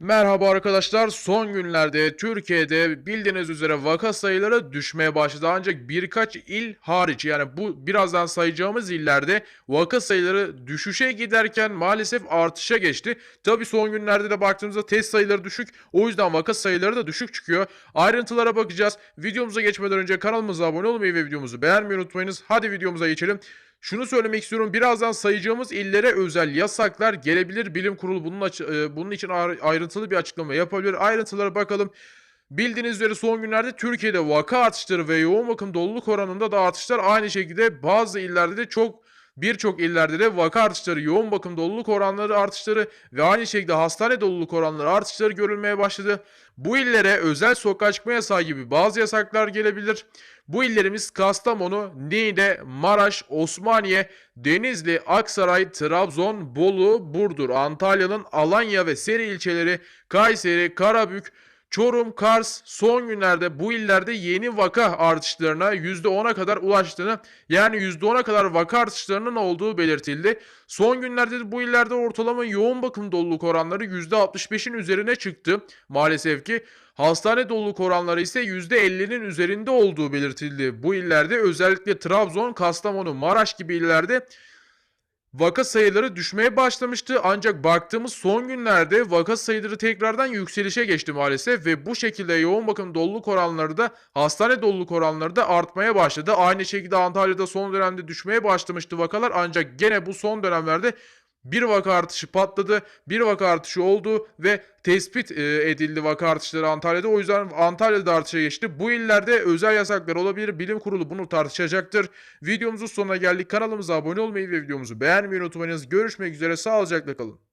Merhaba arkadaşlar. Son günlerde Türkiye'de bildiğiniz üzere vaka sayıları düşmeye başladı. Ancak birkaç il hariç yani bu birazdan sayacağımız illerde vaka sayıları düşüşe giderken maalesef artışa geçti. Tabi son günlerde de baktığımızda test sayıları düşük. O yüzden vaka sayıları da düşük çıkıyor. Ayrıntılara bakacağız. Videomuza geçmeden önce kanalımıza abone olmayı ve videomuzu beğenmeyi unutmayınız. Hadi videomuza geçelim. Şunu söylemek istiyorum. Birazdan sayacağımız illere özel yasaklar gelebilir. Bilim Kurulu bunun e, bunun için ayrı- ayrıntılı bir açıklama yapabilir. Ayrıntılara bakalım. Bildiğiniz üzere son günlerde Türkiye'de vaka artışları ve yoğun bakım doluluk oranında da artışlar aynı şekilde bazı illerde de çok birçok illerde de vaka artışları, yoğun bakım doluluk oranları artışları ve aynı şekilde hastane doluluk oranları artışları görülmeye başladı. Bu illere özel sokağa çıkma yasağı gibi bazı yasaklar gelebilir. Bu illerimiz Kastamonu, Niğde, Maraş, Osmaniye, Denizli, Aksaray, Trabzon, Bolu, Burdur, Antalya'nın Alanya ve Seri ilçeleri, Kayseri, Karabük, Çorum, Kars son günlerde bu illerde yeni vaka artışlarına %10'a kadar ulaştığını yani %10'a kadar vaka artışlarının olduğu belirtildi. Son günlerde de bu illerde ortalama yoğun bakım doluluk oranları %65'in üzerine çıktı maalesef ki. Hastane doluluk oranları ise %50'nin üzerinde olduğu belirtildi. Bu illerde özellikle Trabzon, Kastamonu, Maraş gibi illerde vaka sayıları düşmeye başlamıştı. Ancak baktığımız son günlerde vaka sayıları tekrardan yükselişe geçti maalesef ve bu şekilde yoğun bakım doluluk oranları da hastane doluluk oranları da artmaya başladı. Aynı şekilde Antalya'da son dönemde düşmeye başlamıştı vakalar ancak gene bu son dönemlerde bir vaka artışı patladı, bir vaka artışı oldu ve tespit e, edildi vaka artışları Antalya'da. O yüzden Antalya'da artışa geçti. Bu illerde özel yasaklar olabilir. Bilim kurulu bunu tartışacaktır. Videomuzun sonuna geldik. Kanalımıza abone olmayı ve videomuzu beğenmeyi unutmayınız. Görüşmek üzere. Sağlıcakla kalın.